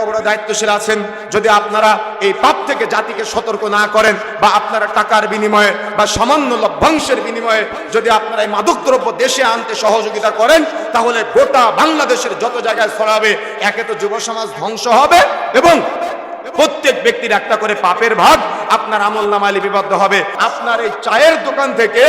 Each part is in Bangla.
বড় বড় দায়িত্বশীল আছেন, যদি আপনারা এই পাপ থেকে জাতিকে সতর্ক না করেন বা আপনারা টাকার বিনিময়ে বা সামান্য লভ্যাংশের বিনিময়ে যদি আপনারা এই মাদকদ্রব্য দেশে আনতে সহযোগিতা করেন, তাহলে গোটা বাংলাদেশের যত জায়গায় ছড়াবে, একে তো যুব সমাজ ধ্বংস হবে এবং প্রত্যেক ব্যক্তির একটা করে পাপের ভাগ আপনার আমল নামায় লিপিবদ্ধ হবে। আপনার এই চায়ের দোকান থেকে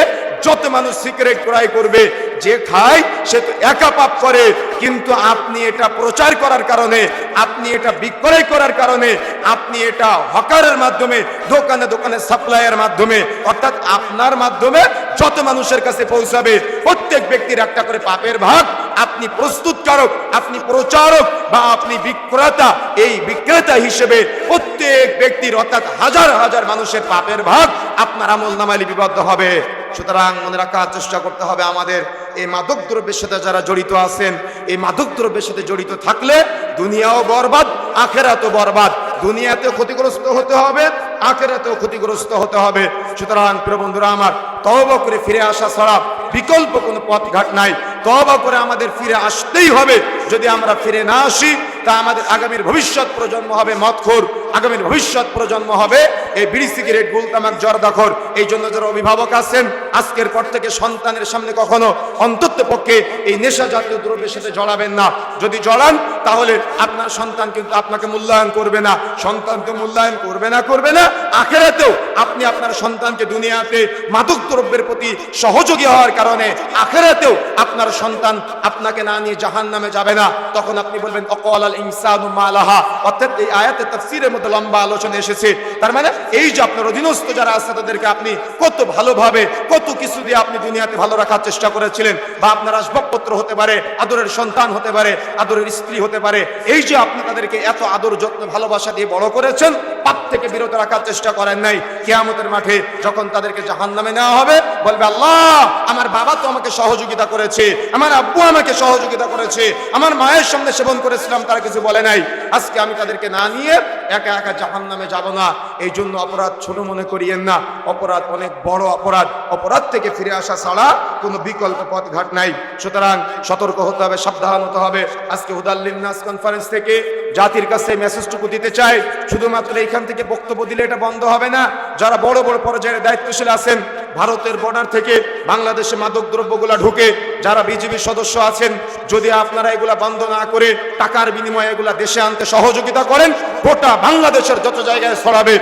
যত মানুষ সিগারেট ক্রয় করবে, যে খায়, সে তো একা পাপ করে। কিন্তু আপনি এটা প্রচার করার কারণে, আপনি এটা বিক্রয় করার কারণে, আপনি এটা হকারের মাধ্যমে, দোকানে দোকানে সাপ্লাইয়ের মাধ্যমে, অর্থাৎ আপনার মাধ্যমে যত মানুষের কাছে পৌঁছাবে, প্রত্যেক ব্যক্তির একটা করে পাপের ভাগ আপনি প্রস্তুতকারক আপনি প্রচারক বা আপনি বিক্রেতা। এই বিক্রেতা হিসেবে প্রত্যেক ব্যক্তির অর্থাৎ হাজার হাজার মানুষের পাপের ভাগ আপনার আমল নামায় লিপিবদ্ধ হবে। সুতরাং মনে রাখার চেষ্টা করতে হবে আমাদের এই মাদক দ্রব্যের সাথে যারা জড়িত আছেন, এই মাদক দ্রব্যের সাথে জড়িত থাকলে দুনিয়াও বরবাদ, আখেরাতও বরবাদ। দুনিয়াতে ক্ষতিগ্রস্ত হতে হবে, আখেরাতেও ক্ষতিগ্রস্ত হতে হবে। সুতরাং প্রিয় বন্ধুরা আমার, তওবা করে ফিরে আসা ছাড়া বিকল্প কোনো পথঘাট নাই। তওবা করে আমাদের ফিরে আসতেই হবে। যদি আমরা ফিরে না আসি, তা আমাদের আগামীর ভবিষ্যৎ প্রজন্ম হবে মদখোর। আগামীর ভবিষ্যৎ প্রজন্ম হবে এই বিড়ি সিগারেট, গুলতামাক, জর্দাখোর। এই জন্য যারা অভিভাবক আছেন আজকের পর থেকে সন্তানের সামনে কখনো অন্তত পক্ষে এই নেশা জাতীয় দ্রব্যের সাথে জড়াবেন না। যদি জড়ান, তাহলে আপনার সন্তান কিন্তু আপনাকে মূল্যায়ন করবে না। সন্তান তো মূল্যায়ন করবে না করবে না। আখেরাতেও আপনি আপনার সন্তানকে দুনিয়াতে মাদক দ্রব্যের প্রতি সহযোগী হওয়ার কারণে আখেরাতেও আপনার সন্তান আপনাকে না নিয়ে জাহান নামে যাবে না। তখন আপনি বলবেন অকল আল ইনসানু মালাহা। অর্থাৎ এই আয়াতে তাফসীরের মধ্যে লম্বা আলোচনা এসেছে। তার মানে এই যে আপনার অধীনস্থ যারা আছে, তাদেরকে আপনি কত ভালোভাবে, কত কিছু দিয়ে আপনি দুনিয়াতে ভালো রাখার চেষ্টা করেছিলেন? বা আপনার আসবাবপত্র হতে পারে, আদরের সন্তান হতে পারে, আদরের স্ত্রী হতে পারে, এই যে আপনি তাদেরকে এত আদর, যত্ন, ভালোবাসা দিয়ে বড় করেছেন, পাপ থেকে বিরত রাখার চেষ্টা করেন নাই। কেয়ামতের মাঠে যখন তাদেরকে জাহান নামে নেওয়া হবে, বলবে, আল্লাহ, আমার বাবা তো আমাকে সহযোগিতা করেছে, আমার আব্বু আমাকে সহযোগিতা করেছে, আমার মায়ের সামনে সেবন করেছিলাম, তারা কিছু বলে নাই। আজকে আমি তাদেরকে না নিয়ে একা একা জাহান নামে যাব না। এই জন্য অপরাধ ছোট মনে করিয়েন না। অপরাধ অনেক বড় অপরাধ। অপরাধ থেকে ফিরে আসা ছাড়া কোনো বিকল্প পথ ঘাট নাই। সুতরাং সতর্ক হতে হবে, সাবধান হতে হবে। আজকে হুদাল্লিন নাস কনফারেন্স থেকে জাতির কাছে মেসেজটুকু দিতে চাই। শুধুমাত্র এইখান থেকে বক্তব্য দিলে এটা বন্ধ হবে না। যারা বড় বড় পর্যায়ে দায়িত্বশীল আছেন ভারতের বর্ডার থেকে বাংলাদেশে মাদক দ্রব্যগুলা ঢুকে যারা বিজেপি সদস্য আছেন, যদি আপনারা এগুলা বন্ধ না করে টাকার বিনিময়ে এগুলা দেশে আনতে সহযোগিতা করেন, গোটা বাংলাদেশের যত জায়গায় ছড়াবে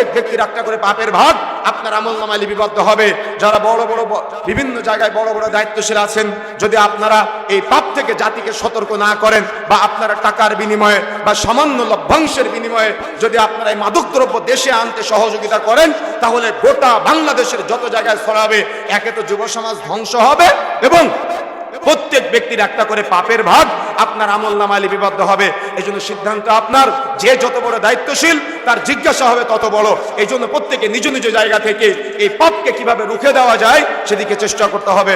প্রত্যেক ব্যক্তির একটা করে পাপের ভাগ আপনার আমল নামায় লিপিবদ্ধ হবে। যারা বড় বড় বিভিন্ন জায়গায় বড় বড় দায়িত্বশীল আছেন, যদি আপনারা এই পাপ থেকে জাতিকে সতর্ক না করেন বা আপনারা টাকার বিনিময়ে বা সামান্য লভ্যাংশের বিনিময়ে যদি আপনারা এই মাদকদ্রব্য দেশে আনতে সহযোগিতা করেন, তাহলে গোটা বাংলাদেশের যত জায়গায় ছড়াবে, একে তো যুব সমাজ ধ্বংস হবে এবং প্রত্যেক ব্যক্তির একটা করে পাপের ভাগ আপনার আমল নামায় লিপিবদ্ধ হবে। এই জন্য সিদ্ধান্ত আপনার, যে যত বড় দায়িত্বশীল, তার জিজ্ঞাসা হবে তত বড়। এই জন্য প্রত্যেকে নিজ নিজ জায়গা থেকে এই পাপকে কীভাবে রুখে দেওয়া যায়, সেদিকে চেষ্টা করতে হবে।